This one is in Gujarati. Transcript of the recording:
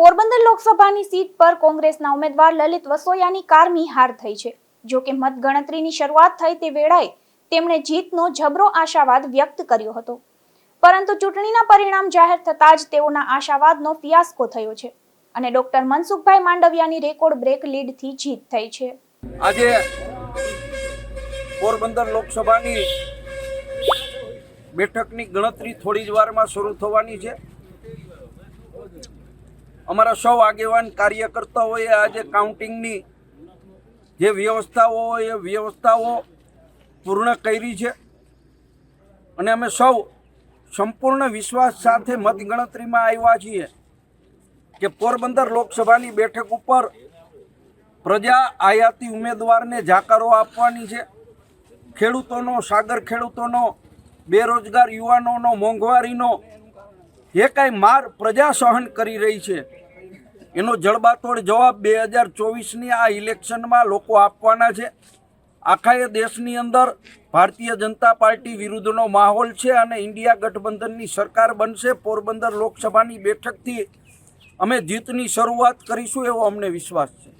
પોરબંદર લોકસભાની સીટ પર કોંગ્રેસના ઉમેદવાર લલિત વસોયાની કારમી હાર થઈ છે. જો કે મતગણતરીની શરૂઆત થઈ તે વેળાએ તેમણે જીતનો જબરો આશાવાદ વ્યક્ત કર્યો હતો. પરંતુ ચૂંટણીના પરિણામ જાહેર થતાં જ તેઓના આશાવાદનો ફિયાસ્કો થયો છે અને ડોક્ટર મનસુખભાઈ માંડવિયાની રેકોર્ડ બ્રેક લીડથી જીત થઈ છે. આજે પોરબંદર લોકસભાની બેઠકની ગણતરી થોડી જ વારમાં શરૂ થવાની છે. અમારા સૌ આગેવાન કાર્યકર્તાઓએ આજે કાઉન્ટિંગની જે વ્યવસ્થાઓ એ વ્યવસ્થાઓ પૂર્ણ કરી છે. અને અમે સૌ સંપૂર્ણ વિશ્વાસ સાથે મતગણતરીમાં આવ્યા છીએ કે પોરબંદર લોકસભાની બેઠક ઉપર પ્રજા આયાતી ઉમેદવારને જાકારો આપવાની છે. ખેડૂતોનો, સાગર ખેડૂતોનો, બેરોજગાર યુવાનોનો, મોંઘવારીનો જે કાંઈ માર પ્રજા સહન કરી રહી છે. એનો જડબાતોડ જવાબ બે હજાર ચોવીસની આ ઇલેક્શનમાં લોકો આપવાના છે. આખા એ દેશની અંદર ભારતીય જનતા પાર્ટી વિરુદ્ધનો માહોલ છે અને ઇન્ડિયા ગઠબંધનની સરકાર બનશે પોરબંદર લોકસભાની બેઠકથી. અમે જીતની શરૂઆત કરીશું એવો અમને વિશ્વાસ છે.